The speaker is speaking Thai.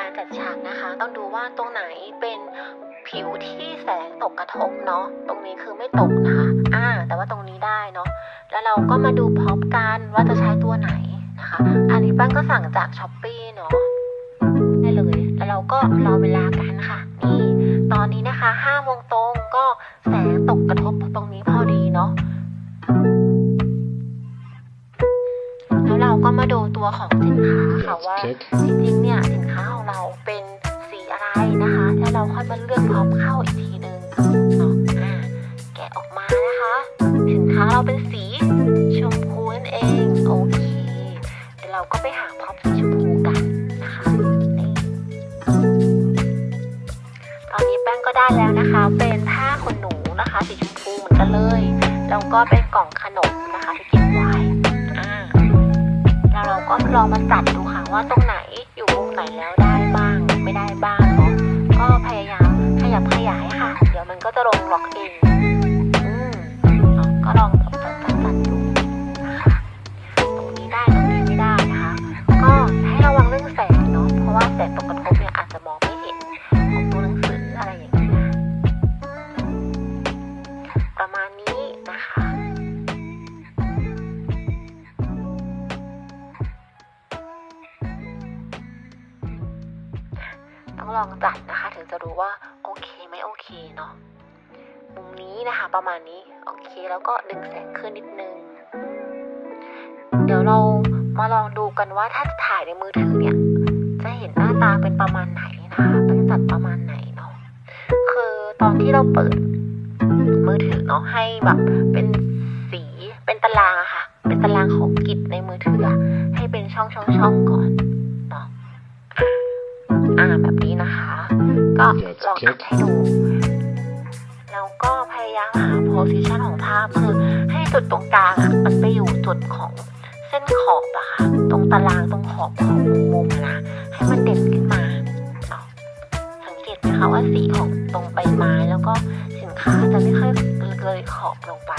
การจัดฉากนะคะ ต้องดูว่าตรงไหนเป็นผิวที่แสงตกกระทบเนาะตรงนี้คือไม่ตกนะคะอ่าแต่ว่าตรงนี้ได้เนาะแล้วเราก็มาดูพร้อมกันว่าจะใช้ตัวไหนนะคะ อันนี้ปั้นก็สั่งจากช้อปปี้เนาะได้เลย แล้วเราก็รอเวลากันค่ะนี่ตอนนี้นะคะห้าโมงตรงก็แสงตกกระทบตรงนี้พอดีเนาะ ก็มาดูตัวของสินค้าค่ะว่า Let's check. จริงๆเนี่ยสินค้าของเราเป็นสีอะไรนะคะ แล้วเราค่อยมาเลือกพร้อมเข้าอีกทีนึงเนาะอ่าแกะออกมานะคะ สินค้าเราเป็นสีชมพูนั่นเองโอเคเดี๋ยวเราก็ไปหาพร็อพสีชมพูกันนะคะนี่ตอนนี้แป้งก็ได้แล้วนะคะ เป็นผ้าขนหนูนะคะ สีชมพูเหมือนกันเลยแล้วก็เป็นกล่องขนมนะคะ ก็ลองมาจัดดูค่ะว่าตรงไหนอยู่มุมไหนแล้วได้บ้างไม่ได้บ้างเนาะก็พยายามขยับขยายค่ะ เดี๋ยวมันก็จะลงล็อกเอง ลองจัดนะคะ ถึงจะรู้ว่าโอเคไหมโอเคเนาะมุมนี้นะคะ ประมาณนี้โอเคแล้วก็ดึงแสงขึ้นนิดนึง เดี๋ยวเรามาลองดูกันว่าถ้าถ่ายในมือถือเนี่ย จะเห็นหน้าตาเป็นประมาณไหนนะคะเป็นจัดประมาณไหนเนาะคือตอนที่เราเปิด มือถือเนาะให้แบบเป็นสีเป็นตารางอะค่ะ เป็นตารางของกิจในมือถือให้เป็นช่องช่องช่องก่อน ก็ลองอัดให้ดูแล้วก็พยายามหา position ของภาพคือให้จุดตรงกลางอะมันไปอยู่จุดของเส้นขอบอะค่ะตรงตารางตรงขอบของมุมๆอะนะให้มันเด่นขึ้นมาเนาะสังเกตไหมคะว่าสีของตรงใบไม้แล้วก็สินค้าจะไม่ค่อยเลยขอบลงไป